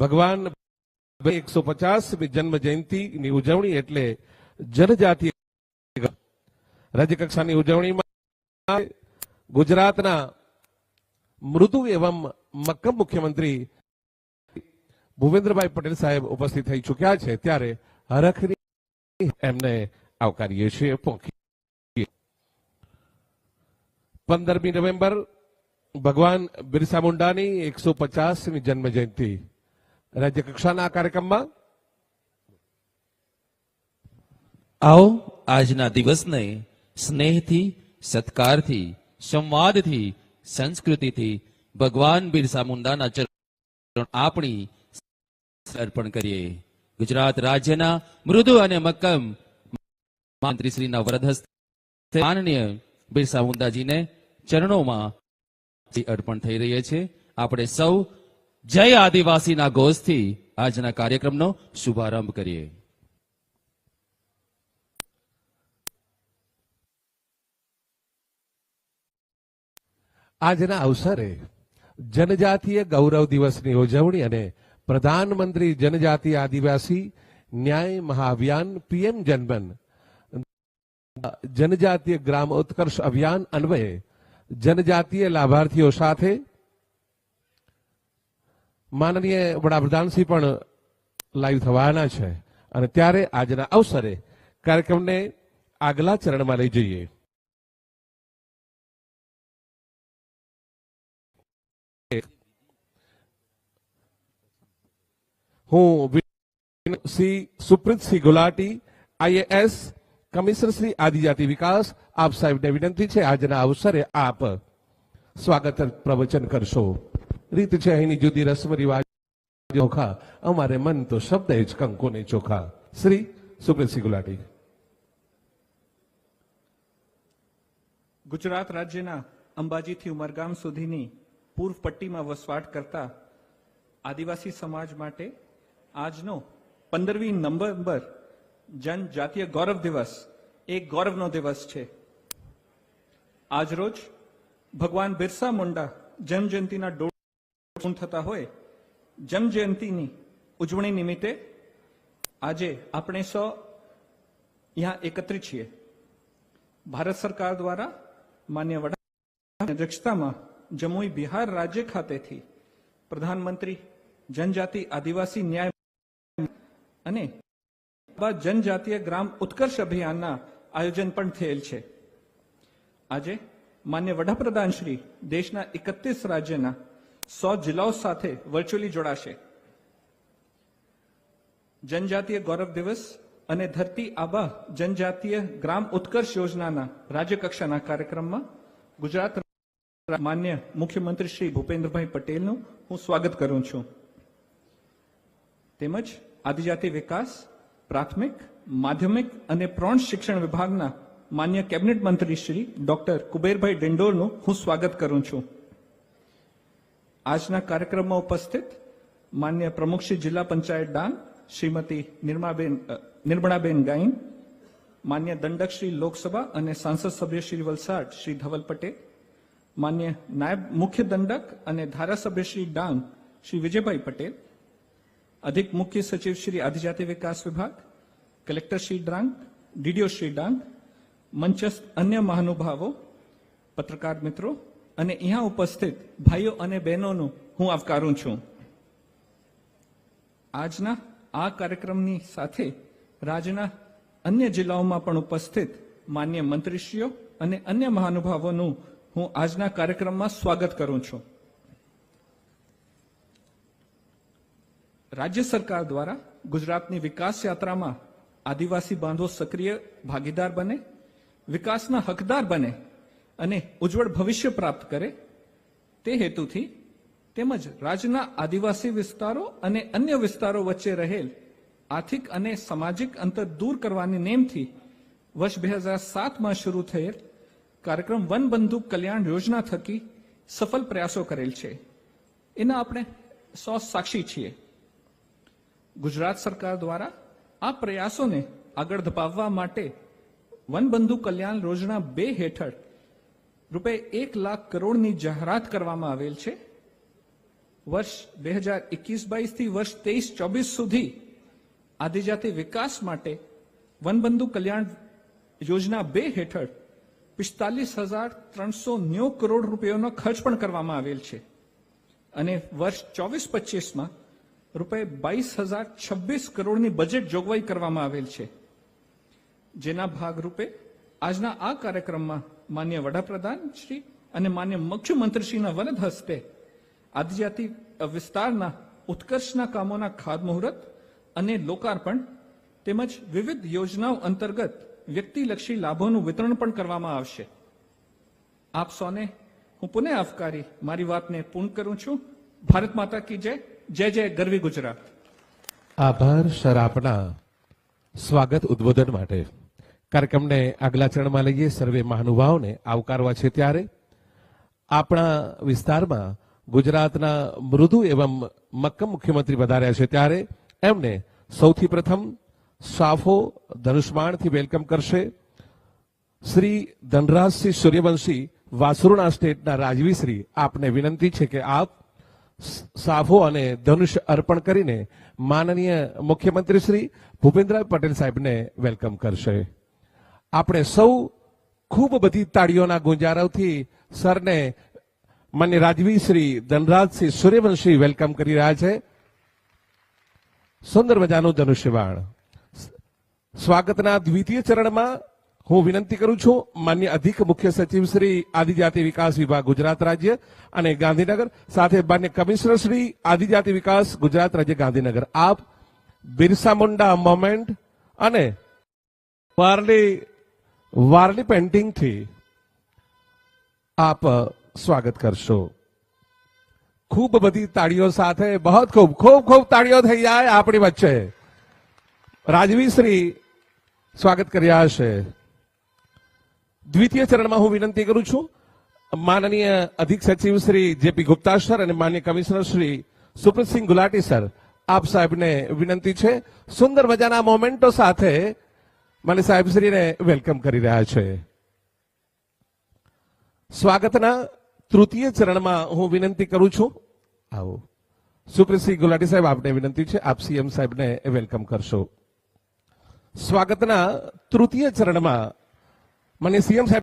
ભગવાન એકસો પચાસમી જન્મ જયંતિની ઉજવણી એટલે જનજાતિ રાજ્યકક્ષાની ઉજવણીમાં ગુજરાતના મૃદુ એવમ મક્કમ મુખ્યમંત્રી ભૂપેન્દ્રભાઈ પટેલ સાહેબ ઉપસ્થિત થઈ ચૂક્યા છે ત્યારે હરખની એમને આવકારીએ છીએ પોખી પંદરમી નવેમ્બર ભગવાન બિરસા મુંડાની એકસો પચાસમી જન્મ જયંતિ. રાજ્ય કક્ષાના આ કાર્યક્રમમાં આવો આજના દિવસને સ્નેહથી સત્કારથી સંવાદથી સંસ્કૃતિથી ભગવાન બિરસા મુંડાના ચરણ આપણી અર્પણ કરીએ ગુજરાત રાજ્યના મૃદુ અને મક્કમ મંત્રી શ્રીના વરદ હસ્તે માનનીય બિરસા મુંડાજીને ચરણોમાં અર્પણ થઈ રહી છે આપણે સૌ જય આદિવાસીના ઘોષથી આજના કાર્યક્રમનો શુભારંભ કરીએ. આજના અવસરે જનજાતીય ગૌરવ દિવસની ઉજવણી અને પ્રધાનમંત્રી જનજાતિ આદિવાસી ન્યાય મહાઅભિયાન પીએમ જનબન જનજાતીય ગ્રામ ઉત્કર્ષ અભિયાન અન્વયે જનજાતીય લાભાર્થીઓ સાથે માનનીય વડાપ્રધાનશ્રી પણ લાઈવ થવાના છે. અને ત્યારે આજના અવસરે કાર્યક્રમને આગલા ચરણમાં લઈ જઈએ. હું શ્રી સુપ્રીતસિંહ ગુલાટી, આઈએએસ કમિશનર શ્રી આદિજાતિ વિકાસ, આપ સાહેબને વિનંતી છે આજના અવસરે આપ સ્વાગત પ્રવચન કરશો. રીત છે અહીંની જુદી રસમ રિવાજ ચોખા. અમારે મન તો શબ્દ જ કંકોને ચોખા. શ્રી સુપ્રસિંહ ગુલાટી. ગુજરાત રાજ્યના અંબાજીથી ઉમરગામ સુધીની પૂર્વ પટ્ટીમાં વસવાટ કરતા આદિવાસી સમાજ માટે આજનો પંદરમી નવેમ્બર જનજાતીય ગૌરવ દિવસ એ ગૌરવનો દિવસ છે. આજરોજ ભગવાન બિરસા મુંડા જન્મજયંતિના પૂર્ણ થતા હોય. જન્મજયંતિની ઉજવણી નિમિત્તે આજે આપણે સૌ અહીંયા એકત્રિત છીએ. ભારત સરકાર દ્વારા માન્ય વડા અધ્યક્ષતામાં જમ્મુ બિહાર રાજ્ય ખાતેથી પ્રધાનમંત્રી જનજાતિ આદિવાસી ન્યાય અને જનજાતીય ગ્રામ ઉત્કર્ષ અભિયાનના આયોજન પણ થયેલ છે. આજે માન્ય વડાપ્રધાન શ્રી દેશના એકત્રીસ રાજ્યના સો જિલ્લાઓ સાથે વર્ચ્યુઅલી જોડાશે. જનજાતીય ગૌરવ દિવસ અને ધરતી આબા જનજાતીય ગ્રામ ઉત્કર્ષ યોજનાના રાજ્ય કક્ષાના કાર્યક્રમમાં ગુજરાત માન્ય મુખ્યમંત્રી શ્રી ભૂપેન્દ્રભાઈ પટેલનું હું સ્વાગત કરું છું. તેમજ આદિજાતિ વિકાસ, પ્રાથમિક, માધ્યમિક અને પ્રૌઢ શિક્ષણ વિભાગના માન્ય કેબિનેટ મંત્રી શ્રી ડોક્ટર કુબેરભાઈ ડિંડોરનું હું સ્વાગત કરું છું. આજના કાર્યક્રમમાં ઉપસ્થિત માન્ય પ્રમુખ શ્રી જિલ્લા પંચાયત ડાંગ શ્રીમતી નિર્માબેન નિર્મળાબેન ગાઈન માન્ય દંડક શ્રી લોકસભા અને સાંસદ સભ્ય શ્રી વલસાડ શ્રી ધવલ પટેલ, માન્ય નાયબ મુખ્ય દંડક અને ધારાસભ્ય શ્રી ડાંગ શ્રી વિજયભાઈ પટેલ, અધિક મુખ્ય સચિવ શ્રી આદિજાતિ વિકાસ વિભાગ, કલેક્ટર શ્રી ડાંગ, ડીડીઓ શ્રી ડાંગ, મંચસ્થ અન્ય મહાનુભાવો, પત્રકાર મિત્રો અને અહીંયા ઉપસ્થિત ભાઈઓ અને બહેનોનું હું આવકારું છું. આજના આ કાર્યક્રમની સાથે રાજ્યના અન્ય જિલ્લાઓમાં પણ ઉપસ્થિત માન્ય મંત્રીશ્રીઓ અને અન્ય મહાનુભાવોનું હું આજના કાર્યક્રમમાં સ્વાગત કરું છું. રાજ્ય સરકાર દ્વારા ગુજરાતની વિકાસ યાત્રામાં આદિવાસી બાંધો સક્રિય ભાગીદાર બને, વિકાસના હકદાર બને અને ઉજ્જવળ ભવિષ્ય પ્રાપ્ત કરે તે હેતુથી તેમજ રાજ્યના આદિવાસી વિસ્તારો અને અન્ય વિસ્તારો વચ્ચે રહેલ આર્થિક અને સામાજિક અંતર દૂર કરવાની નેમથી વર્ષ બે હજાર સાતમાં શરૂ થયેલ કાર્યક્રમ વન બંધુ કલ્યાણ યોજના થકી સફળ પ્રયાસો કરેલ છે. એના આપણે સો સાક્ષી છીએ. ગુજરાત સરકાર દ્વારા આ પ્રયાસોને આગળ ધપાવવા માટે વનબંધુ કલ્યાણ યોજના બે હેઠળ રૂપિયા એક લાખ કરોડની જાહેરાત કરવામાં આવેલ છે. વર્ષ બે હજાર એકવીસ બાવીસથી વર્ષ તેવીસ ચોવીસ સુધી આદિજાતિ વિકાસ માટે વનબંધુ કલ્યાણ યોજના બે હેઠળ પિસ્તાલીસ હજાર ત્રણસો નેવું કરોડ રૂપિયાનો ખર્ચ પણ કરવામાં આવેલ છે. અને વર્ષ ચોવીસ પચીસમાં રૂપે બાવીસ હજાર છવ્વીસ કરોડની બજેટ જોગવાઈ કરવામાં આવેલ છે. જેના ભાગરૂપે આજના આ કાર્યક્રમમાં માન્ય વડાપ્રધાન શ્રી અને માન્ય મુખ્યમંત્રીશ્રીના વરદ હસ્તે આદિજાતિ વિસ્તારના ઉત્કર્ષના કામોના ખાતમુહૂર્ત અને લોકાર્પણ તેમજ વિવિધ યોજનાઓ અંતર્ગત વ્યક્તિલક્ષી લાભોનું વિતરણ પણ કરવામાં આવશે. આપ સૌને હું પુનઃ આવકારી મારી વાતને પૂર્ણ કરું છું. ભારત માતા કી જય. જય જય ગરવી ગુજરાત. આભાર સર આપના સ્વાગત ઉદ્બોધન માટે. કાર્યક્રમને આગલા ચરણમાં લઈએ, સર્વે મહાનુભાવોને આવકારવા છે ત્યારે. આપણા વિસ્તારમાં ગુજરાતના મૃદુ એવમ મક્કમ મુખ્યમંત્રી વધાર્યા છે ત્યારે એમને સૌથી પ્રથમ સાફો ધનુષ્માણથી વેલકમ કરશે. શ્રી ધનરાજસિંહ સૂર્યવંશી વાસુરણા સ્ટેટના રાજવી શ્રી, આપને વિનંતી છે કે આપ સાફો અને ધનુષ અર્પણ કરીને માનનીય મુખ્યમંત્રી શ્રી ભૂપેન્દ્રભાઈ પટેલ સાહેબને વેલકમ કરશે. આપણે સૌ ખૂબ બધી તાળીઓના ગુંજારવથી સરને માન્ય રાજવી શ્રી ધનરાજસિંહ સૂર્યવંશી વેલકમ કરી રહ્યા છે. સુંદર મજાનું ધનુષ્યબાણ. સ્વાગતના દ્વિતીય ચરણમાં હું વિનંતી કરું છું માન્ય અધિક મુખ્ય સચિવ શ્રી આદિજાતિ વિકાસ વિભાગ ગુજરાત રાજ્ય અને ગાંધીનગર સાથે માન્ય કમિશનર શ્રી આદિજાતિ વિકાસ ગુજરાત રાજ્ય ગાંધીનગર. આપ બિરસા મુંડા મોમેન્ટ અને વારલી વારલી પેન્ટિંગથી આપ સ્વાગત કરશો. ખૂબ બધી તાળીઓ સાથે બહુ ખૂબ ખૂબ ખૂબ તાળીઓ થઈ જાય આપણી વચ્ચે. રાજવી શ્રી સ્વાગત કર્યા હશે. દ્વિતીય ચરણમાં હું વિનંતી કરું છું, માનનીય અધિક સચિવ શ્રી જેપી ગુપ્તા સર અને માન્ય કમિશનર શ્રી સુપ્રતસિંહ ગુલાટી સર, આપ સાહેબને વિનંતી છે. સુંદર મજાના મોમેન્ટો સાથે મને સાહેબશ્રીને વેલકમ કરી રહ્યા છે. સ્વાગતના તૃતીય ચરણમાં હું વિનંતી કરું છું. આવો. સુપ્રસિંહ ગુલાટી સાહેબ આપને વિનંતી છે આપ સીએમ સાહેબને વેલકમ કરશો. સ્વાગતના તૃતીય ચરણમાં મને સીએમ સાહેબ